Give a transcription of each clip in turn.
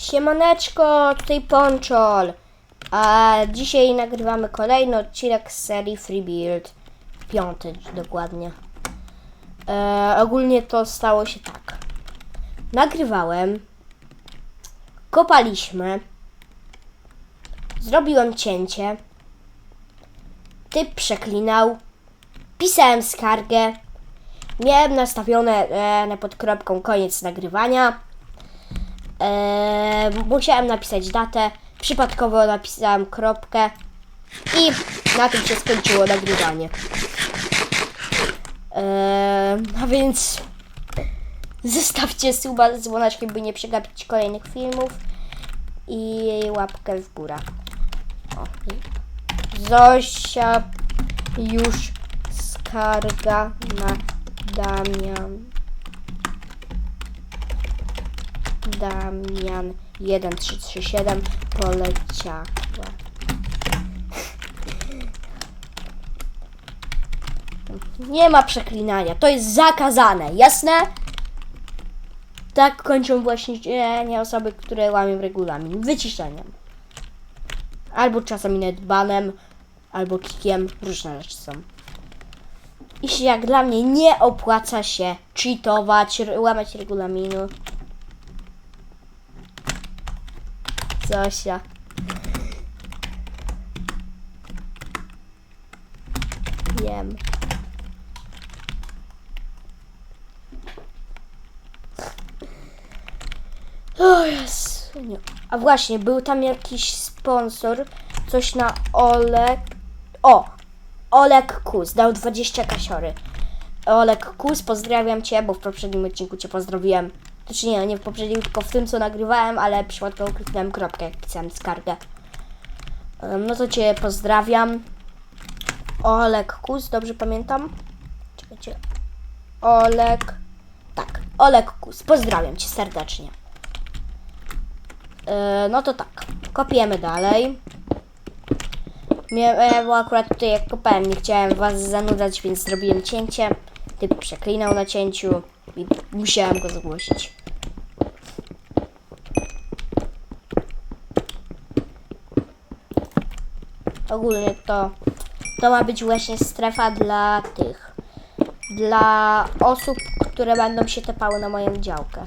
Siemaneczko, tutaj Ponczol. A dzisiaj nagrywamy kolejny odcinek z serii Free Build. Piąty dokładnie. E, ogólnie to stało się tak. Nagrywałem. Kopaliśmy. Zrobiłem cięcie. Typ przeklinał. Pisałem skargę. Miałem nastawione e, na podkropką koniec nagrywania. Eee, musiałem napisać datę. Przypadkowo napisałem kropkę. I na tym się skończyło nagrywanie. Eee, a więc zostawcie suba z dzwoneczkiem, by nie przegapić kolejnych filmów. I łapkę w górę. O. Zosia już skarga na Damian. Damian 1337 poleciała. Nie ma przeklinania, to jest zakazane, jasne? Tak kończą właśnie nie osoby, które łamią regulamin. Wyciszeniem. Albo czasami nawet banem, albo kikiem. Różne rzeczy są. Jeśli jak dla mnie nie opłaca się cheatować, łamać regulaminu, Zosia. Wiem. O Jezu. A właśnie, był tam jakiś sponsor, coś na Olek. O! Olek Kus dał 20 kasiory. Olek Kus, pozdrawiam Cię, bo w poprzednim odcinku Cię pozdrowiłem. Znaczy nie, nie w poprzednim, tylko w tym, co nagrywałem, ale przypadkowo kliknąłem kropkę, jak pisałem skargę. No to Cię pozdrawiam. Olek Kus, dobrze pamiętam? Czekajcie. Olek. Tak, Olek Kus. Pozdrawiam Cię serdecznie. E, No to tak, kopiemy dalej. Mie- e, Bo akurat tutaj jak kopałem, nie chciałem was zanudzać, więc zrobiłem cięcie. Typ przeklinał na cięciu i musiałem go zgłosić. Ogólnie to, to ma być właśnie strefa dla tych, dla osób, które będą się tepały na moją działkę.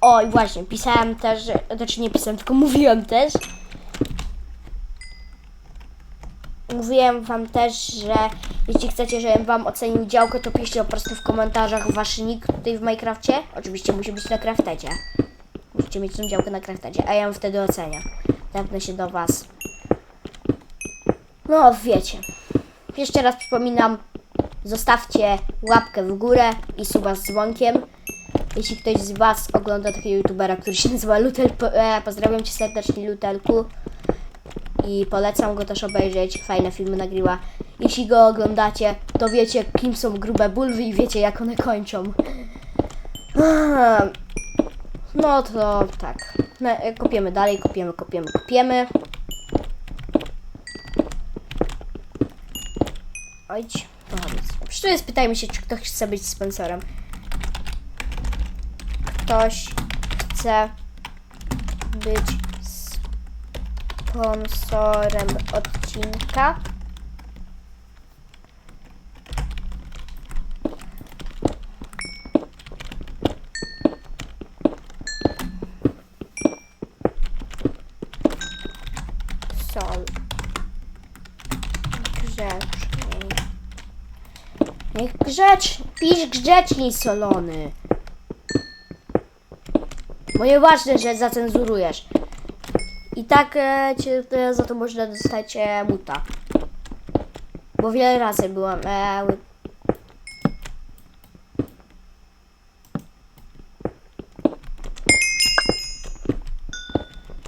O i właśnie, pisałem też, znaczy nie pisałem, tylko mówiłem też, Mówiłem wam też, że jeśli chcecie, żebym wam ocenił działkę, to piszcie po prostu w komentarzach wasz nick tutaj w Minecrafcie. Oczywiście musi być na Craftecie. Musicie mieć tą działkę na Craftecie, a ja ją wtedy ocenię. Tepnę się do was. No, wiecie. Jeszcze raz przypominam, zostawcie łapkę w górę i suba z dzwonkiem. Jeśli ktoś z was ogląda takiego youtubera, który się nazywa Lutel, e, pozdrawiam cię serdecznie Lutelku i polecam go też obejrzeć. Fajne filmy nagrywa. Jeśli go oglądacie, to wiecie, kim są grube bulwy i wiecie, jak one kończą. No to tak. E, kopiemy dalej, kopiemy, kopiemy, kopiemy. Ojdź. Przecież spytajmy się, czy ktoś chce być sponsorem. Ktoś chce być sponsorem odcinka. Grzecz, pisz grzeczniej solony. Bo nieważne, że zacenzurujesz. I tak e, cię, za to można dostać e, muta. Bo wiele razy byłam. E,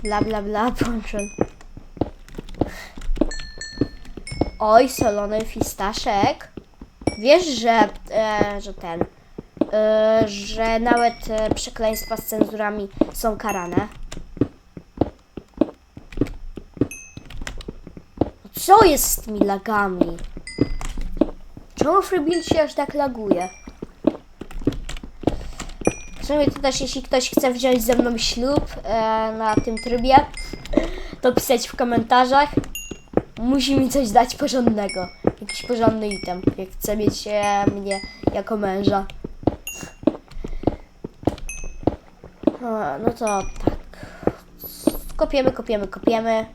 bla bla bla, połączon. Oj, solony fistaszek. Wiesz, że, e, że ten. E, że nawet e, przekleństwa z cenzurami są karane. Co jest z tymi lagami? Czemu Freebuild się aż tak laguje? W sumie to też jeśli ktoś chce wziąć ze mną ślub e, na tym trybie, to pisać w komentarzach. Musi mi coś dać porządnego. Jakiś porządny item, jak chce mieć e, mnie jako męża. A, no to tak. Kopiemy, kopiemy, kopiemy.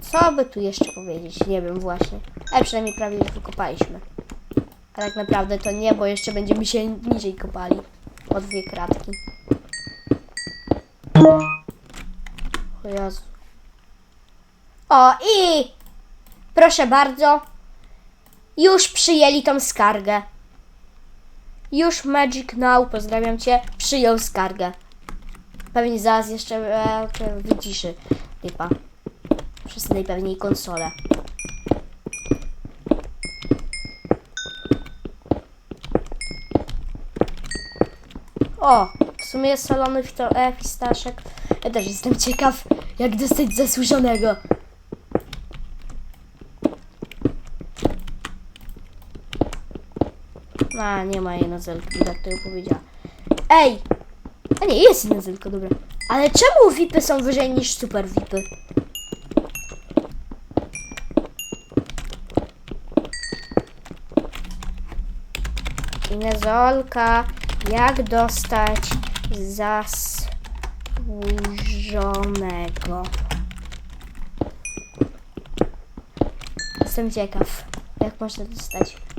Co by tu jeszcze powiedzieć? Nie wiem właśnie. Ale przynajmniej prawie już wykopaliśmy. A tak naprawdę to nie, bo jeszcze będziemy się niżej kopali. O dwie kratki. O i proszę bardzo. Już przyjęli tą skargę. Już Magic Now, pozdrawiam Cię, przyjął skargę. Pewnie zaraz jeszcze e, wyciszy typa. Przez najpewniej konsolę. O, w sumie fito- e, fistaszek. Ja też jestem ciekaw, jak dostać zasłużonego. A, nie ma jenozelki, tak to powiedziała. Ej! A nie, jest jenozelka, dobra. Ale czemu VIPy są wyżej niż super VIPy? Inezolka, jak dostać zasłużonego? Jestem ciekaw, jak można dostać.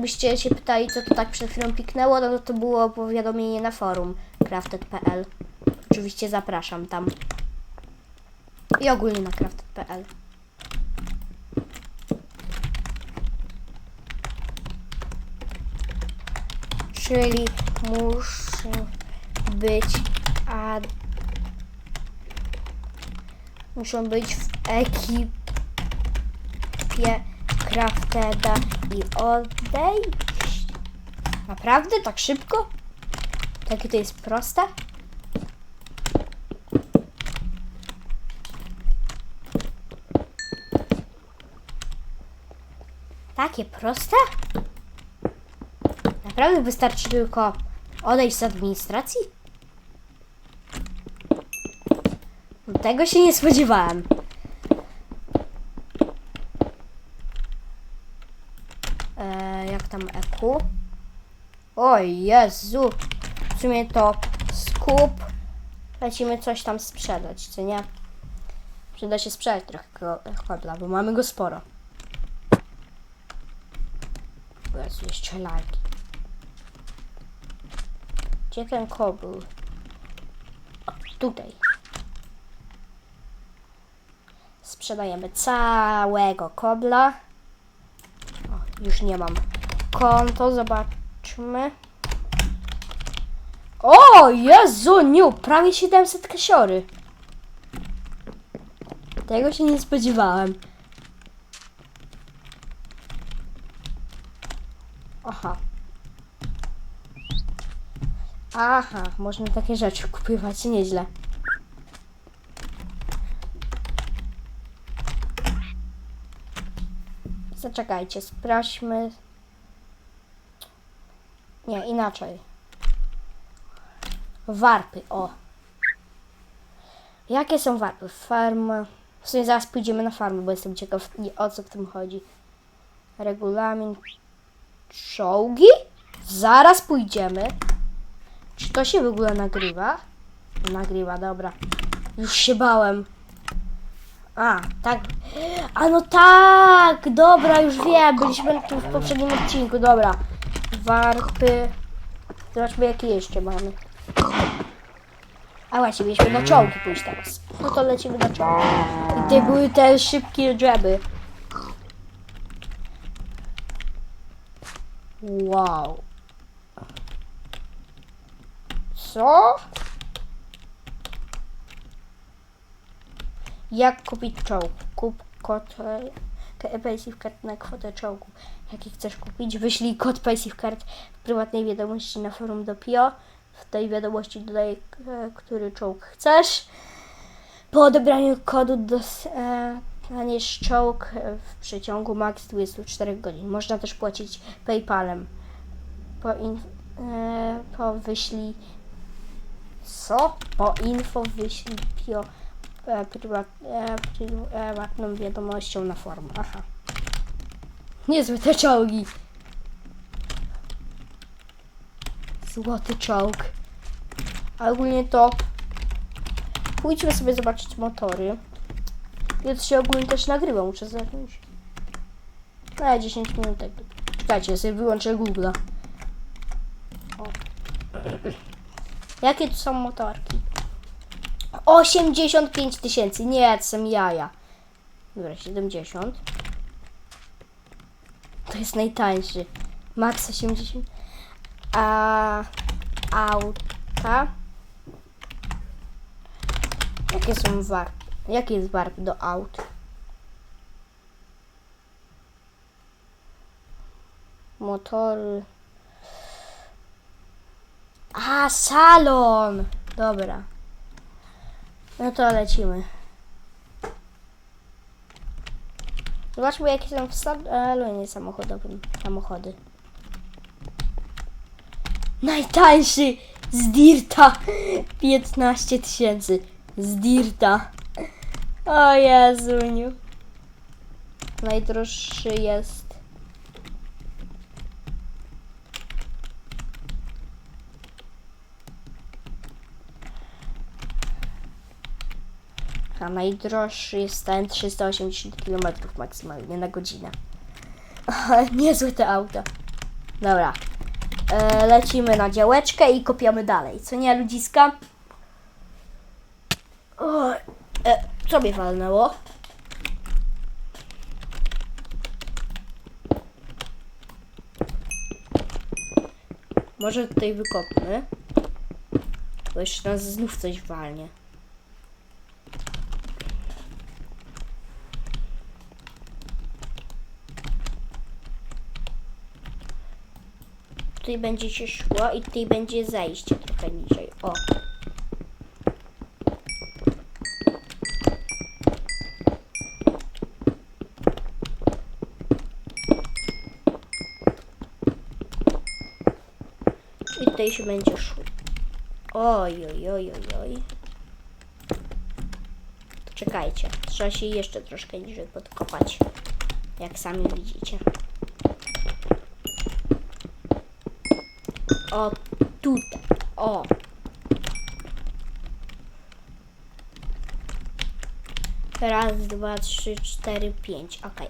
Jakbyście się pytali, co to tak przed chwilą piknęło, no to było powiadomienie na forum crafted.pl. Oczywiście zapraszam tam. I ogólnie na crafted.pl. Czyli muszę być a muszą być w ekipie Crafteda i odejść. Naprawdę? Tak szybko? Takie to jest proste? Takie proste? Naprawdę wystarczy tylko odejść z administracji? Tego się nie spodziewałem. E, jak tam EQ? Oj, Jezu! W sumie to skup. Lecimy coś tam sprzedać, co nie? Przyda się sprzedać trochę ko- kobla, bo mamy go sporo. Jezu, jeszcze lagi. Gdzie ten kobył? Tutaj. Sprzedajemy całego kobla. Już nie mam. Konto, zobaczmy. O, Jezu, nie, prawie 700 kasiory. Tego się nie spodziewałem. Aha. Aha, można takie rzeczy kupywać, nieźle. Zaczekajcie, sprawdźmy. Nie, inaczej. Warpy, o. Jakie są warpy? Farma. W sumie zaraz pójdziemy na farmę, bo jestem ciekaw o co w tym chodzi. Regulamin. Czołgi? Zaraz pójdziemy. Czy to się w ogóle nagrywa? Nagrywa, dobra. Już się bałem. A, tak. A no tak! Dobra, już wiem. Byliśmy tu w poprzednim odcinku, dobra. Warpy. Zobaczmy jakie jeszcze mamy. A właśnie, mieliśmy na czołgi pójść teraz. No to lecimy na czołgi. I tutaj były te szybkie dżeby. Wow. Co? Jak kupić czołg? Kup kod e, PaySafeCard na kwotę czołgu. Jaki chcesz kupić? Wyślij kod PaySafeCard w prywatnej wiadomości na forum do PIO. W tej wiadomości dodaj, e, który czołg chcesz. Po odebraniu kodu dos, e, Staniesz czołg w przeciągu maks 24 godzin. Można też płacić PayPalem. Po, in, e, po wyślij. Co? Po info wyślij pio, e, prywat, e, prywatną wiadomością na forum. Aha. Niezłe te czołgi. Złoty czołg. A ogólnie to pójdźmy sobie zobaczyć motory. Ja to się ogólnie też nagrywa, muszę zacząć. No, 10 minut tak. Czekajcie, ja sobie wyłączę Google'a. Jakie tu są motorki? 85 tysięcy. Nie, to są jaja. Dobra, 70. To jest najtańszy. Max 80. A auta. Jakie są warty? Jaki jest warp do aut? Motory. A, salon! Dobra. No to lecimy. Zobaczmy jakie są w salonie samochodowym. Samochody. Najtańszy z Dirta 15 tysięcy z Dirta. O Jezuniu. Najdroższy jest. A najdroższy jest ten 380 km maksymalnie na godzinę. Niezłe te auta. Dobra. E, lecimy na działeczkę i kopiamy dalej. Co nie, ludziska? O, e, co mnie walnęło? Może tutaj wykopmy. Bo jeszcze nas znów coś walnie. Tutaj będzie się szło i tutaj będzie zejście trochę niżej. O. I tutaj się będzie szło. Oj, oj, oj, oj, oj. Czekajcie, trzeba się jeszcze troszkę niżej podkopać. Jak sami widzicie. O, tutaj. O. Raz, dwa, trzy, cztery, pięć. Okej.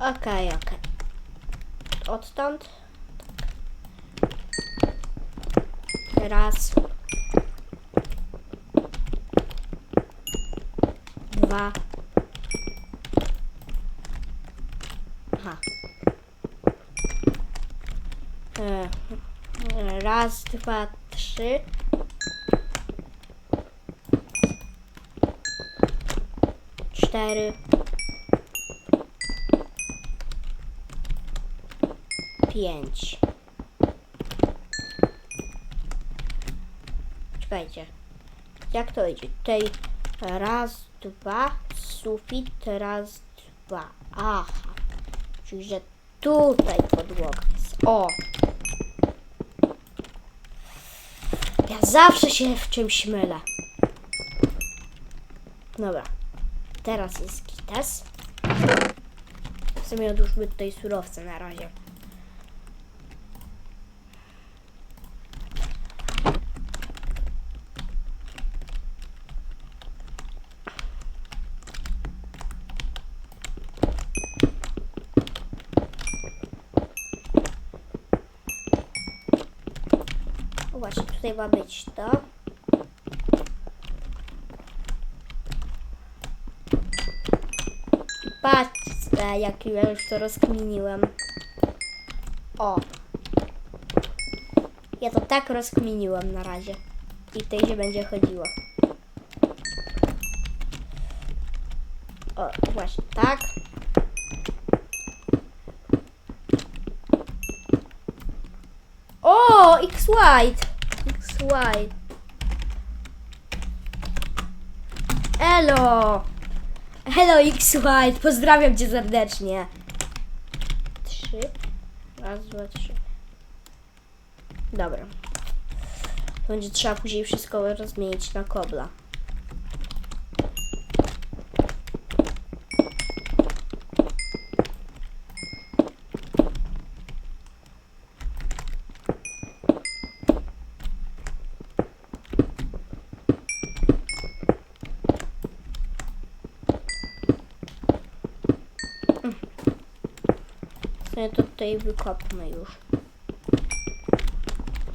Okej, okej. Odtąd. Raz. Dwa. Aha. E, Raz, dwa, trzy. Cztery. Pięć. Czekajcie. Jak to idzie? Tutaj raz, dwa, sufit, raz, dwa. Aha. Czyli, że tutaj podłoga jest. O. Ja zawsze się w czymś mylę. Dobra. Teraz jest gites. W sumie odłóżmy tutaj surowce na razie. O Właśnie, tutaj ma być to. Patrzcie, jak ja już to rozkminiłem. O. Ja to tak rozkminiłem na razie. I tutaj się będzie chodziło. O, właśnie tak. O, X-White. X-White. Elo. Hello X-White, pozdrawiam cię serdecznie. Trzy. Raz, dwa, trzy. Dobra. Będzie trzeba później wszystko rozmienić na kobla. Sobie to tutaj wykopmy już.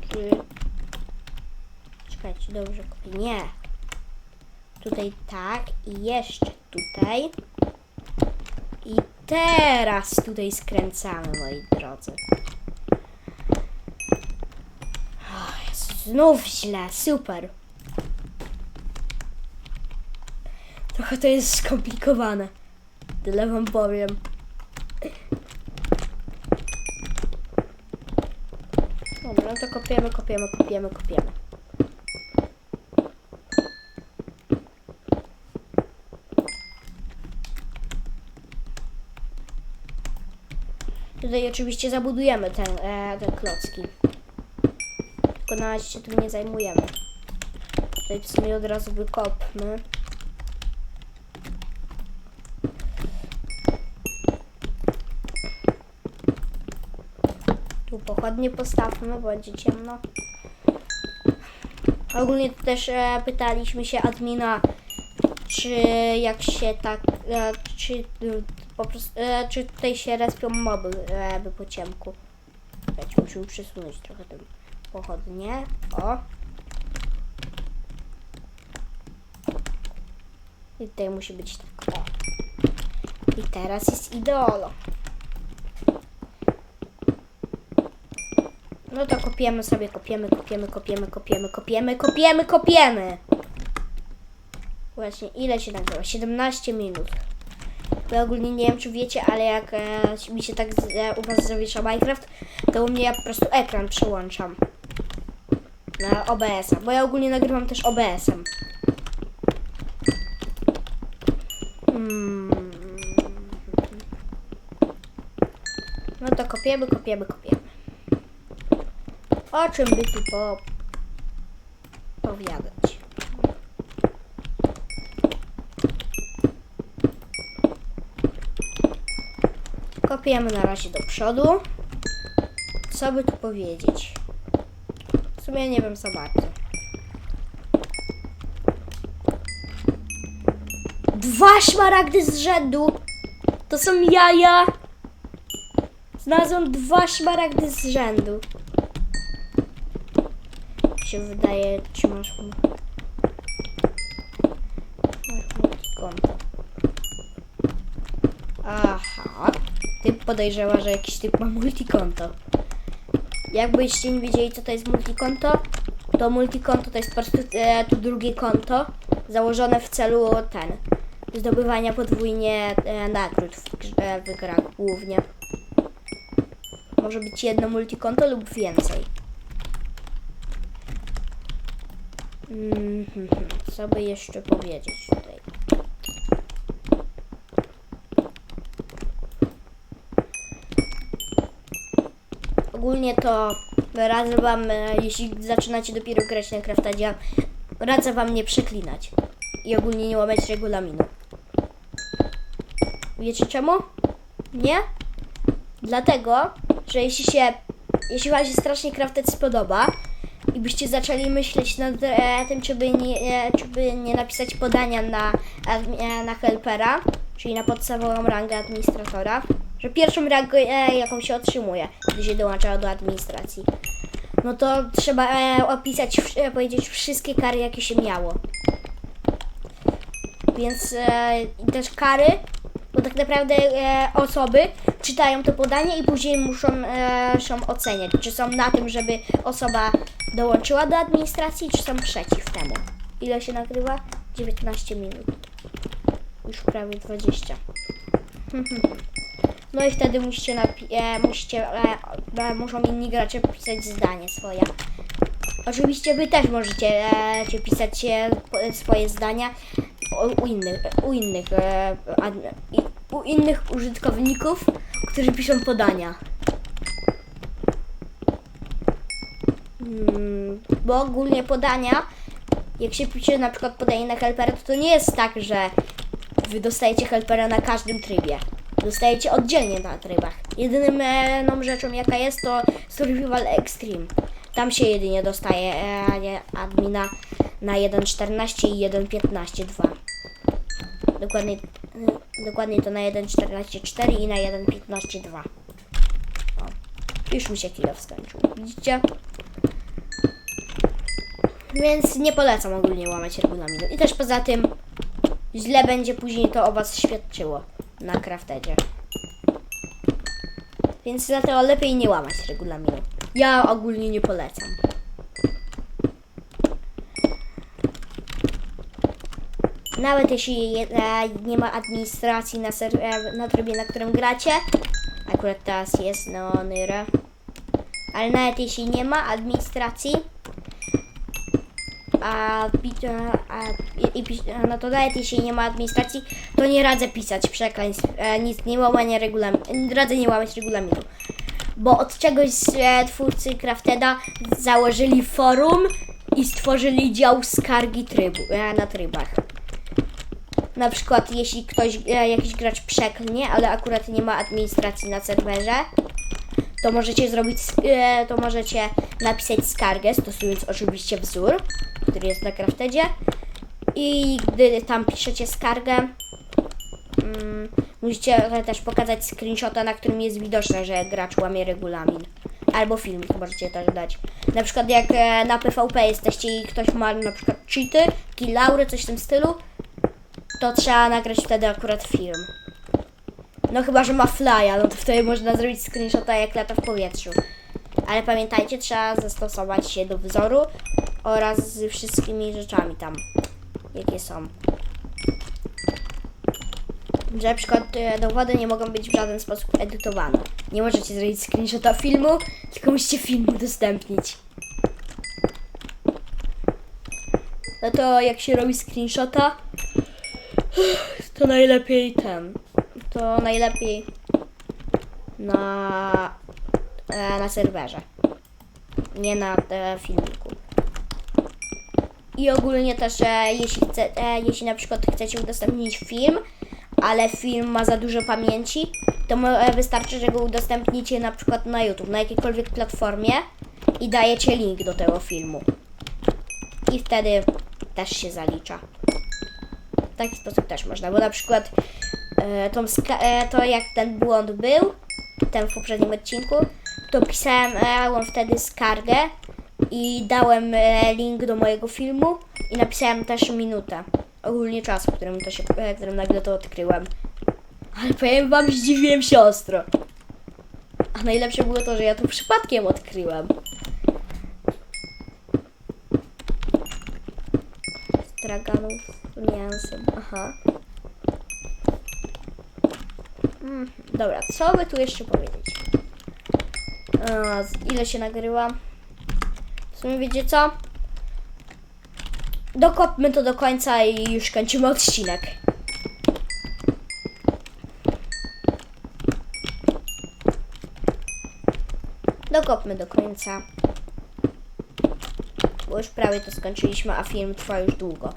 Czy... Czekajcie, dobrze kopię. Nie. Tutaj tak i jeszcze tutaj. I teraz tutaj skręcamy, moi drodzy. Znów źle, super. Trochę to jest skomplikowane. Tyle wam powiem. Dobra, no to kopiemy, kopiemy, kopiemy, kopiemy. Tutaj oczywiście zabudujemy ten, e, te klocki. Tylko na razie się tym nie zajmujemy. Tutaj w sumie od razu wykopmy. Pochodnie postawmy, będzie ciemno. Ogólnie też e, pytaliśmy się admina, czy jak się tak, e, czy po prostu, e, czy tutaj się respią moby e, by po ciemku. Musimy przesunąć trochę tę pochodnie. O. I tutaj musi być tak, o. I teraz jest ideolo. No to kopiemy sobie, kopiemy, kopiemy, kopiemy, kopiemy, kopiemy, kopiemy, kopiemy. Właśnie, ile się nagrywa? 17 minut. Bo ogólnie nie wiem, czy wiecie, ale jak e, mi się tak z, e, u was zawiesza Minecraft, to u mnie ja po prostu ekran przełączam na OBS-a, bo ja ogólnie nagrywam też OBS-em. Hmm. No to kopiemy, kopiemy, kopiemy. O czym by tu po... powiadać? Kopiemy na razie do przodu. Co by tu powiedzieć? W sumie nie wiem za bardzo. Dwa szmaragdy z rzędu! To są jaja! Znalazłam dwa szmaragdy z rzędu się wydaje, czy masz multikonto. Aha. Typ podejrzewa, że jakiś typ ma multikonto. Jakbyście nie wiedzieli, co to jest multikonto, to multikonto to jest po prostu e, to drugie konto założone w celu ten zdobywania podwójnie e, nagród w, e, w grach głównie. Może być jedno multikonto lub więcej. Mhm, Co by jeszcze powiedzieć tutaj? Ogólnie to radzę wam, e, jeśli zaczynacie dopiero grać na Craftadia, radzę wam nie przeklinać i ogólnie nie łamać regulaminu. Wiecie czemu? Nie? Dlatego, że jeśli się, jeśli wam się strasznie Crafted spodoba i byście zaczęli myśleć nad e, tym, czy by, nie, e, czy by nie napisać podania na, e, na helpera, czyli na podstawową rangę administratora, że pierwszą rangę, e, jaką się otrzymuje, gdy się dołącza do administracji, no to trzeba e, opisać, e, powiedzieć wszystkie kary, jakie się miało. Więc e, też kary, bo tak naprawdę e, osoby czytają to podanie i później muszą, e, muszą oceniać, czy są na tym, żeby osoba dołączyła do administracji, czy są przeciw temu. Ile się nagrywa? 19 minut. Już prawie 20. No i wtedy musicie, e, musicie e, e, muszą inni gracze pisać zdanie swoje. Oczywiście wy też możecie e, pisać e, swoje zdania u, u innych, u innych, e, ad, u innych użytkowników, którzy piszą podania. Mm, bo ogólnie podania, jak się pisze na przykład podanie na helpera, to to nie jest tak, że wy dostajecie helpera na każdym trybie. Dostajecie oddzielnie na trybach. Jedyną e, rzeczą jaka jest to Survival Extreme. Tam się jedynie dostaje e, admina na 1.14 i 1.15 2. Dokładnie, e, dokładnie to na 1.14.4 i na 1.15 2. O, już mi się kilo skończył. Widzicie? Więc nie polecam ogólnie łamać regulaminu. I też poza tym źle będzie później to o was świadczyło na craftedzie. Więc dlatego lepiej nie łamać regulaminu. Ja ogólnie nie polecam. Nawet jeśli nie ma administracji na, e, na trybie, na którym gracie, akurat teraz jest no Nyra, ale nawet jeśli nie ma administracji, a, a, no to nawet jeśli nie ma administracji, to nie radzę pisać przekleństw, e, nic, nie łamanie regulaminu, radzę nie łamać regulaminu. Bo od czegoś e, twórcy Crafteda założyli forum i stworzyli dział skargi trybu, e, na trybach. Na przykład jeśli ktoś, e, jakiś gracz przeklnie, ale akurat nie ma administracji na serwerze, to możecie zrobić, e, to możecie napisać skargę, stosując oczywiście wzór, który jest na Craftedzie. I gdy tam piszecie skargę, mm, musicie też pokazać screenshota, na którym jest widoczne, że gracz łamie regulamin. Albo filmik możecie też dać. Na przykład jak e, na PvP jesteście i ktoś ma na przykład cheaty, killaury, coś w tym stylu, to trzeba nagrać wtedy akurat film. No chyba, że ma flya, no to wtedy można zrobić screenshota jak lata w powietrzu. Ale pamiętajcie, trzeba zastosować się do wzoru oraz z wszystkimi rzeczami tam, jakie są. Że przykład e, dowody nie mogą być w żaden sposób edytowane. Nie możecie zrobić screenshota filmu, tylko musicie film udostępnić. No to jak się robi screenshota, to najlepiej ten. To najlepiej na, e, na serwerze. Nie na e, filmiku. I ogólnie też, e, jeśli, chce, jeśli na przykład chcecie udostępnić film, ale film ma za dużo pamięci, to wystarczy, że go udostępnicie na przykład na YouTube, na jakiejkolwiek platformie i dajecie link do tego filmu. I wtedy też się zalicza. W taki sposób też można, bo na przykład tą to jak ten błąd był, ten w poprzednim odcinku, to pisałem e, wtedy skargę i dałem e, link do mojego filmu i napisałem też minutę. Ogólnie czas, w którym, to się, e, w którym nagle to odkryłem. Ale powiem wam, zdziwiłem się ostro. A najlepsze było to, że ja to przypadkiem odkryłem. Straganów z mięsem, aha. Mm, dobra, co by tu jeszcze powiedzieć? Ile się nagrywa? W sumie wiecie co? Dokopmy to do końca i już kończymy odcinek. Dokopmy do końca. Bo już prawie to skończyliśmy, a film trwa już długo.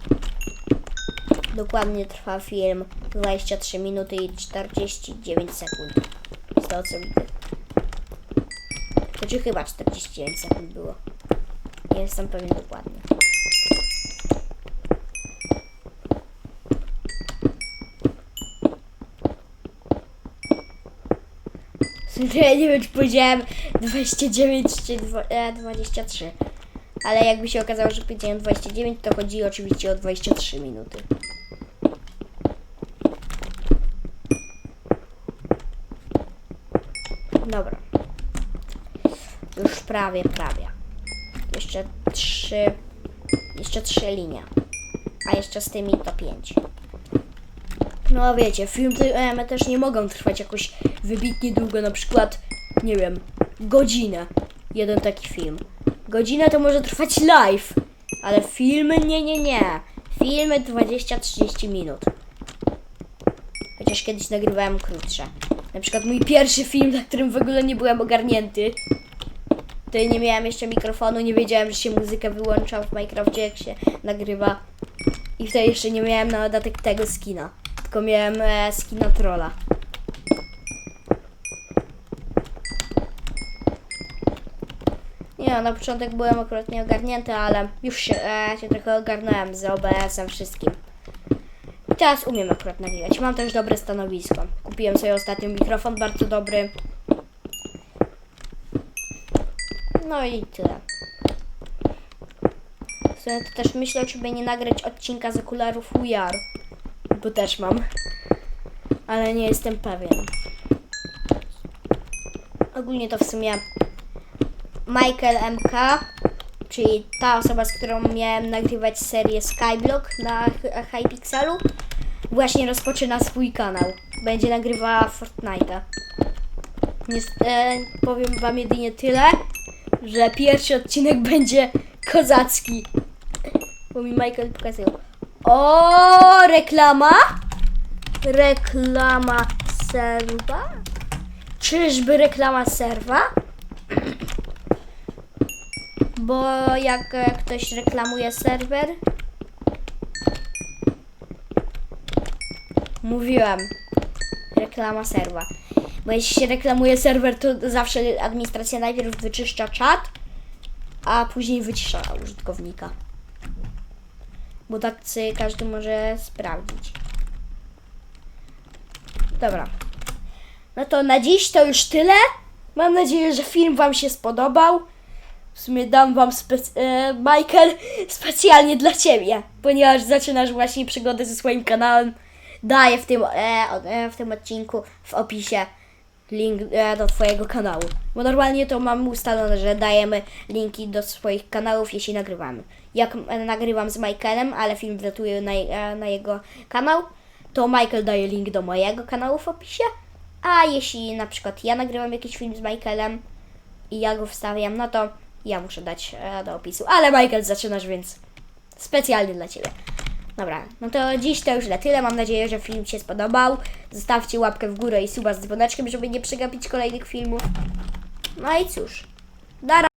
Dokładnie trwa film 23 minuty i 49 sekund. Z tego co widzę. Znaczy chyba 49 sekund było. Nie jestem pewien dokładnie. Ja nie wiem, czy powiedziałem 29 czy dwa- e, 23. Ale jakby się okazało, że powiedziałem 29, to chodzi oczywiście o 23 minuty. Dobra. Już prawie, prawie. Jeszcze trzy. Jeszcze trzy linie. A jeszcze z tymi to pięć. No wiecie, filmy e, też nie mogą trwać jakoś wybitnie długo, na przykład, nie wiem, godzinę. Jeden taki film. Godzinę to może trwać live, ale filmy nie, nie, nie. Filmy 20-30 minut. Chociaż kiedyś nagrywałem krótsze. Na przykład mój pierwszy film, na którym w ogóle nie byłem ogarnięty. Tutaj nie miałem jeszcze mikrofonu, nie wiedziałem, że się muzykę wyłącza w Minecrafcie, jak się nagrywa. I wtedy jeszcze nie miałem na dodatek tego skina. Tylko miałem e, skina trolla. Nie, na początek byłem akurat nieogarnięty, ale już się, e, się trochę ogarnąłem z OBS-em wszystkim. I teraz umiem akurat nagrywać. Mam też dobre stanowisko. Kupiłem sobie ostatnio mikrofon bardzo dobry. No i tyle. W sumie to też myślę, czy by nie nagrać odcinka z okularów VR. Bo też mam. Ale nie jestem pewien. Ogólnie to w sumie Michael MK, czyli ta osoba, z którą miałem nagrywać serię Skyblock na Hy- Hypixelu, właśnie rozpoczyna swój kanał. Będzie nagrywała Fortnite'a. Niest- e, powiem wam jedynie tyle, że pierwszy odcinek będzie kozacki. Bo mi Michael pokazał. O, reklama? Reklama serwa? Czyżby reklama serwa? Bo jak ktoś reklamuje serwer. Mówiłem. Reklama serwa. Bo jeśli się reklamuje serwer, to zawsze administracja najpierw wyczyszcza czat, a później wycisza użytkownika. Bo sobie każdy może sprawdzić. Dobra. No to na dziś to już tyle. Mam nadzieję, że film Wam się spodobał. W sumie dam Wam spec- e, Michael specjalnie dla Ciebie, ponieważ zaczynasz właśnie przygodę ze swoim kanałem. Daję w tym, e, e, w tym odcinku w opisie link e, do Twojego kanału. Bo normalnie to mam ustalone, że dajemy linki do swoich kanałów, jeśli nagrywamy. Jak e, nagrywam z Michaelem, ale film wlatuje na, e, na jego kanał, to Michael daje link do mojego kanału w opisie. A jeśli na przykład ja nagrywam jakiś film z Michaelem i ja go wstawiam, no to ja muszę dać do opisu. Ale Michael zaczynasz, więc specjalnie dla Ciebie. Dobra, no to dziś to już na tyle. Mam nadzieję, że film się spodobał. Zostawcie łapkę w górę i suba z dzwoneczkiem, żeby nie przegapić kolejnych filmów. No i cóż, na